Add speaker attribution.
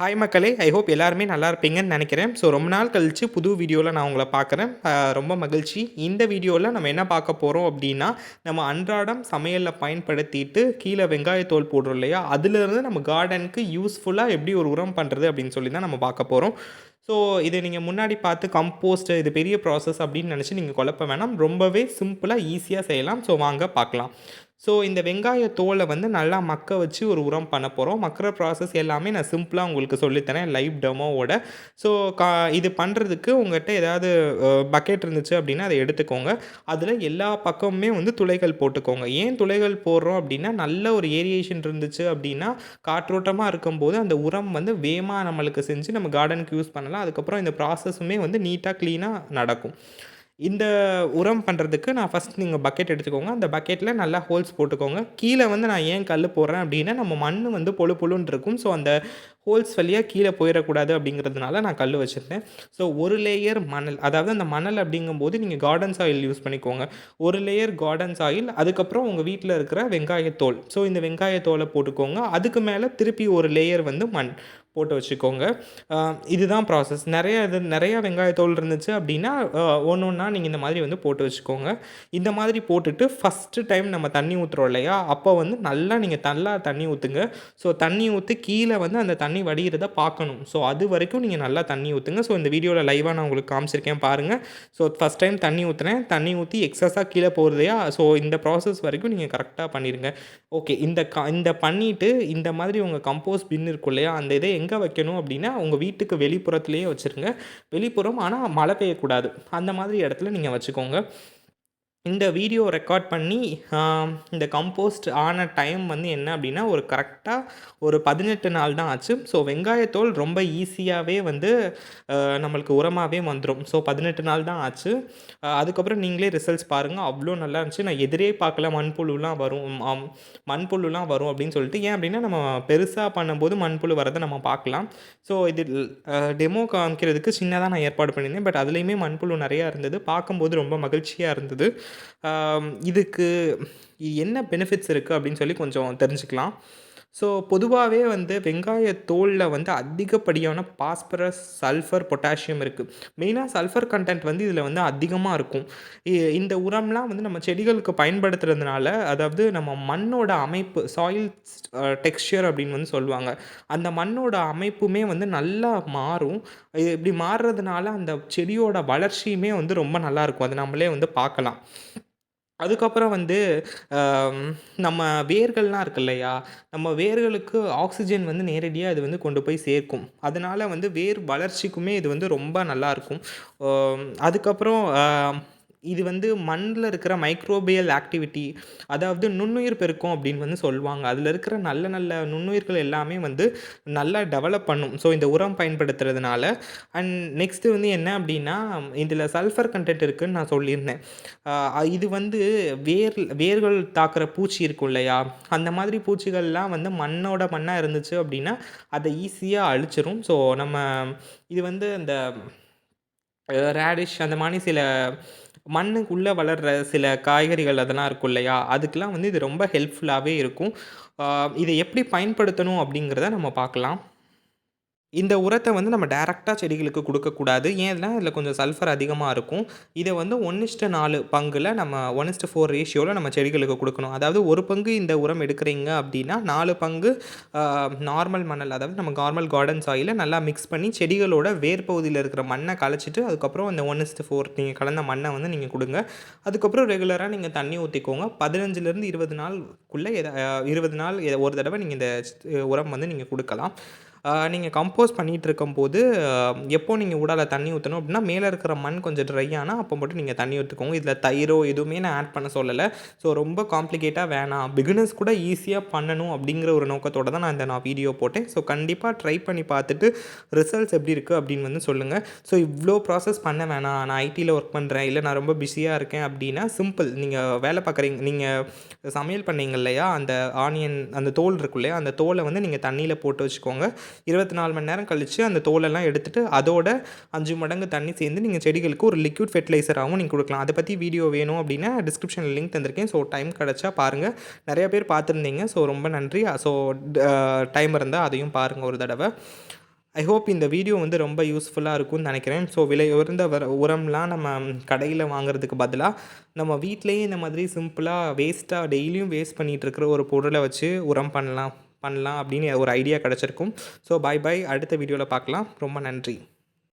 Speaker 1: Hi மக்களே. I hope எல்லாருமே நல்லா இருப்பீங்கன்னு நினைக்கிறேன். ஸோ ரொம்ப நாள் கழித்து புது வீடியோவில் நான் உங்களை பார்க்குறேன். ரொம்ப மகிழ்ச்சி. இந்த வீடியோவில் நம்ம என்ன பார்க்க போகிறோம் அப்படின்னா நம்ம அன்றாடம் சமையலில் பயன்படுத்திட்டு கீழே வெங்காயத்தோல் போடுறோம் இல்லையா? அதுலேருந்து நம்ம கார்டனுக்கு யூஸ்ஃபுல்லாக எப்படி ஒரு உரம் பண்ணுறது அப்படின்னு சொல்லி தான் நம்ம பார்க்க போகிறோம் ஸோ இது நீங்கள் முன்னாடி பார்த்து கம்போஸ்ட் இது பெரிய ப்ராசஸ் அப்படின்னு நினச்சி நீங்கள் குழப்ப வேணாம். ரொம்பவே சிம்பிளாக ஈஸியாக செய்யலாம். ஸோ வாங்க பார்க்கலாம். ஸோ இந்த வெங்காய தோலை வந்து நல்லா மக்க வச்சு ஒரு உரம் பண்ண போகிறோம் மக்கிற ப்ராசஸ் எல்லாமே நான் சிம்பிளாக உங்களுக்கு சொல்லித்தரேன் லைவ் டெமோவோட ஸோ கா இது பண்ணுறதுக்கு உங்கள்கிட்ட ஏதாவது பக்கெட் இருந்துச்சு அப்படின்னா அதை எடுத்துக்கோங்க. அதில் எல்லா பக்கமுமே வந்து துளைகள் போட்டுக்கோங்க. ஏன் துளைகள் போடுறோம் அப்படின்னா நல்ல ஒரு ஏரியேஷன் இருந்துச்சு அப்படின்னா காற்றோட்டமாக இருக்கும்போது அந்த உரம் வந்து வேகமாக நம்மளுக்கு செஞ்சு நம்ம கார்டனுக்கு யூஸ் பண்ணலாம். அதுக்கப்புறம் இந்த ப்ராசஸுமே வந்து நீட்டாக க்ளீனாக நடக்கும். இந்த உரம் பண்ணுறதுக்கு நான் ஃபஸ்ட் நீங்கள் பக்கெட் எடுத்துக்கோங்க. அந்த பக்கெட்டில் நல்லா ஹோல்ஸ் போட்டுக்கோங்க. கீழே வந்து நான் ஏன் கல் போடுறேன் அப்படின்னா நம்ம மண் வந்து பொழு பொழுன்னு இருக்கும். ஸோ அந்த ஹோல்ஸ் வழியாக கீழே போயிடக்கூடாது அப்படிங்கிறதுனால நான் கல் வச்சுருந்தேன். ஸோ ஒரு லேயர் மணல் அதாவது அந்த மணல் அப்படிங்கும்போது நீங்கள் கார்டன் சாயில் யூஸ் பண்ணிக்கோங்க. ஒரு லேயர் கார்டன் சாயில் அதுக்கப்புறம் உங்கள் வீட்டில் இருக்கிற வெங்காயத்தோல். ஸோ இந்த வெங்காயத்தோலை போட்டுக்கோங்க. அதுக்கு மேலே திருப்பி ஒரு லேயர் வந்து மண். போட்டு வச்சுக்கோங்க. இதுதான் ப்ராசஸ் நிறைய இது நிறையா வெங்காயத்தோல் இருந்துச்சு அப்படின்னா ஒன்று ஒன்றா நீங்கள் இந்த மாதிரி வந்து போட்டு வச்சுக்கோங்க. இந்த மாதிரி போட்டுட்டு ஃபஸ்ட்டு டைம் நம்ம தண்ணி ஊற்றுறோம் இல்லையா? அப்போ வந்து நல்லா நீங்கள் நல்லா தண்ணி ஊற்றுங்க ஸோ தண்ணி ஊற்றி கீழே வந்து அந்த தண்ணி வடிகிறத பார்க்கணும். ஸோ அது வரைக்கும் நீங்கள் நல்லா தண்ணி ஊற்றுங்க ஸோ இந்த வீடியோவில் லைவாக நான் உங்களுக்கு காமிச்சிருக்கேன் பாருங்கள் ஸோ ஃபஸ்ட் டைம் தண்ணி ஊற்றுனேன் தண்ணி ஊற்றி எக்ஸஸாக கீழே போகிறதையா ஸோ இந்த ப்ராசஸ் வரைக்கும் நீங்கள் கரெக்டாக பண்ணிடுங்க ஓகே இந்த க இந்த பண்ணிவிட்டு இந்த மாதிரி உங்கள் கம்போஸ் பின் இருக்கும் இல்லையா? அந்த இதை எங்கே வைக்கணும் அப்படின்னா உங்கள் வீட்டுக்கு வெளிப்புறத்துலேயே வச்சுருங்க. வெளிப்புறம் ஆனால் மழை பெய்யக்கூடாது. அந்த மாதிரி இடத்துல நீங்கள் வச்சுக்கோங்க. இந்த வீடியோ ரெக்கார்ட் பண்ணி இந்த கம்போஸ்ட் ஆன டைம் வந்து என்ன அப்படின்னா ஒரு கரெக்டாக ஒரு பதினெட்டு நாள் தான் ஆச்சு. ஸோ வெங்காயத்தோல் ரொம்ப ஈஸியாகவே வந்து நம்மளுக்கு உரமாகவே வந்துடும் ஸோ பதினெட்டு நாள் தான் ஆச்சு. அதுக்கப்புறம் நீங்களே ரிசல்ட்ஸ் பாருங்கள் அவ்வளோ நல்லா இருந்துச்சு. நான் எதிரே பார்க்கல மண்புழுலாம் வரும். மண்புழுலாம் வரும் அப்படின்னு சொல்லிட்டு. ஏன் அப்படின்னா நம்ம பெருசாக பண்ணும்போது மண்புழு வரதை நம்ம பார்க்கலாம். ஸோ இது டெமோ காமிக்கிறதுக்கு சின்னதாக நான் ஏற்பாடு பண்ணியிருந்தேன். பட் அதுலேயுமே மண்புழு நிறையா இருந்தது. பார்க்கும்போது ரொம்ப மகிழ்ச்சியாக இருந்தது. இதுக்கு என்ன பெனிஃபிட்ஸ் இருக்குது அப்படின்னு சொல்லி கொஞ்சம் தெரிஞ்சுக்கலாம். ஸோ பொதுவாகவே வந்து வெங்காய தோலில் வந்து அதிகப்படியான பாஸ்பரஸ் சல்ஃபர் பொட்டாசியம் இருக்குது மெயினாக சல்ஃபர் கண்டென்ட் வந்து இதில் வந்து அதிகமாக இருக்கும். இந்த உரம்லாம் வந்து நம்ம செடிகளுக்கு பயன்படுத்துறதுனால அதாவது நம்ம மண்ணோட அமைப்பு சாயில் டெக்ஸ்சர் அப்படின்னு வந்து சொல்லுவாங்க. அந்த மண்ணோட அமைப்புமே வந்து நல்லா மாறும். இப்படி மாறுறதுனால அந்த செடியோட வளர்ச்சியுமே வந்து ரொம்ப நல்லாயிருக்கும் அது நம்மளே வந்து பார்க்கலாம். அதுக்கப்புறம் வந்து நம்ம வேர்கள்லாம் இருக்கு இல்லையா? நம்ம வேர்களுக்கு ஆக்சிஜன் வந்து நேரடியாக இது வந்து கொண்டு போய் சேர்க்கும். அதனால் வந்து வேர் வளர்ச்சிக்குமே இது வந்து ரொம்ப நல்லா இருக்கும். அதுக்கப்புறம் இது வந்து மண்ணில் இருக்கிற மைக்ரோபியல் ஆக்டிவிட்டி அதாவது நுண்ணுயிர் பெருக்கம் அப்படின்னு வந்து சொல்லுவாங்க. அதில் இருக்கிற நல்ல நல்ல நுண்ணுயிர்கள் எல்லாமே வந்து நல்லா டெவலப் பண்ணும். ஸோ இந்த உரம் பயன்படுத்துறதுனால. அண்ட் நெக்ஸ்ட்டு வந்து என்ன அப்படின்னா இதில் சல்ஃபர் கண்டென்ட் இருக்குதுன்னு நான் சொல்லியிருந்தேன். இது வந்து வேர் வேர்கள் தாக்குற பூச்சி இருக்கும் இல்லையா? அந்த மாதிரி பூச்சிகள்லாம் வந்து மண்ணோட மண்ணாக இருந்துச்சு அப்படின்னா அதை ஈஸியாக அழிச்சிரும். ஸோ நம்ம இது வந்து அந்த ரேடிஷ் அந்த மாதிரி சில மண்ணுக்குள்ளே வளர்கிற சில காய்கறிகள் அதெல்லாம் இருக்கும் இல்லையா? அதுக்கெலாம் வந்து இது ரொம்ப ஹெல்ப்ஃபுல்லாகவே இருக்கும். இதை எப்படி பயன்படுத்தணும் அப்படிங்கிறத நம்ம பார்க்கலாம். இந்த உரத்தை வந்து நம்ம டைரெக்டாக செடிகளுக்கு கொடுக்கக்கூடாது. ஏன்னா இதில் கொஞ்சம் சல்ஃபர் அதிகமாக இருக்கும். இதை வந்து ஒன்னிஸ்ட்டு நாலு பங்கில் நம்ம ஒன்னிஸ்ட்டு ஃபோர் ரேஷியோவில் நம்ம செடிகளுக்கு கொடுக்கணும். அதாவது ஒரு பங்கு இந்த உரம் எடுக்கிறீங்க அப்படின்னா நாலு பங்கு நார்மல் மணல் அதாவது நம்ம நார்மல் கார்டன் சாயிலை நல்லா மிக்ஸ் பண்ணி செடிகளோட வேர் பகுதியில் இருக்கிற மண்ணை கலைச்சிட்டு அதுக்கப்புறம் அந்த ஒன்னிஸ்ட்டு ஃபோர் நீங்கள் கலந்த மண்ணை வந்து நீங்கள் கொடுங்க. அதுக்கப்புறம் ரெகுலராக நீங்கள் தண்ணி ஊற்றிக்கோங்க பதினஞ்சுலேருந்து இருபது நாளுக்குள்ளே எதா இருபது நாள் ஒரு தடவை நீங்கள் இந்த உரம் வந்து நீங்கள் கொடுக்கலாம். நீங்கள் கம்போஸ் பண்ணிகிட்டு இருக்கும்போது எப்போ நீங்கள் ஊடால தண்ணி ஊற்றணும் அப்படின்னா மேலே இருக்கிற மண் கொஞ்சம் ட்ரை ஆனால் அப்போ மட்டும் நீங்கள் தண்ணி ஊற்றுக்கோங்க இதில் தயிரோ எதுவுமே நான் ஆட் பண்ண சொல்லலை. ஸோ ரொம்ப காம்ப்ளிகேட்டாக வேணாம். பிகினர்ஸ் கூட ஈஸியாக பண்ணணும் அப்படிங்கிற ஒரு நோக்கத்தோட தான் நான் இந்த நான் வீடியோ போட்டேன். ஸோ கண்டிப்பாக ட்ரை பண்ணி பார்த்துட்டு ரிசல்ட்ஸ் எப்படி இருக்குது அப்படின்னு வந்து சொல்லுங்கள் ஸோ இவ்வளோ ப்ராசஸ் பண்ண வேணாம். நான் ஐடியில் ஒர்க் பண்ணுறேன் இல்லை நான் ரொம்ப பிஸியாக இருக்கேன் அப்படின்னா சிம்பிள் நீங்கள் வேலை பார்க்குறீங்க நீங்கள் சமையல் பண்ணீங்க இல்லையா? அந்த ஆனியன் அந்த தோல் இருக்கும் இல்லையா அந்த தோலை வந்து நீங்கள் தண்ணியில் போட்டு வச்சுக்கோங்க. இருபத்தி நாலு மணி நேரம் கழித்து அந்த தோலெல்லாம் எடுத்துகிட்டு அதோட அஞ்சு மடங்கு தண்ணி சேர்ந்து நீங்கள் செடிகளுக்கு ஒரு லிக்விட் ஃபெர்டிலைசராகவும் நீங்கள் கொடுக்கலாம். அதை பற்றி வீடியோ வேணும் அப்படின்னா டிஸ்கிரிப்ஷனில் லிங்க் தந்திருக்கேன். ஸோ டைம் கிடச்சா பாருங்கள் நிறைய பேர் பார்த்துருந்தீங்க. ஸோ ரொம்ப நன்றி. ஸோ டைம் இருந்தால் அதையும் பாருங்கள் ஒரு தடவை. ஐ ஹோப் இந்த வீடியோ வந்து ரொம்ப யூஸ்ஃபுல்லாக இருக்கும்னு நினைக்கிறேன். ஸோ விலை உயர்ந்த வர உரம்லாம் நம்ம கடையில் வாங்குறதுக்கு பதிலாக நம்ம வீட்லேயே இந்த மாதிரி சிம்பிளாக வேஸ்ட்டாக டெய்லியும் வேஸ்ட் பண்ணிகிட்ருக்கிற ஒரு பொருளை வச்சு உரம் பண்ணலாம். பண்ணலாம் அப்படின்னு ஒரு ஐடியா கிடச்சிருக்கும். ஸோ பாய் பாய் அடுத்த வீடியோவில் பார்க்கலாம். ரொம்ப நன்றி.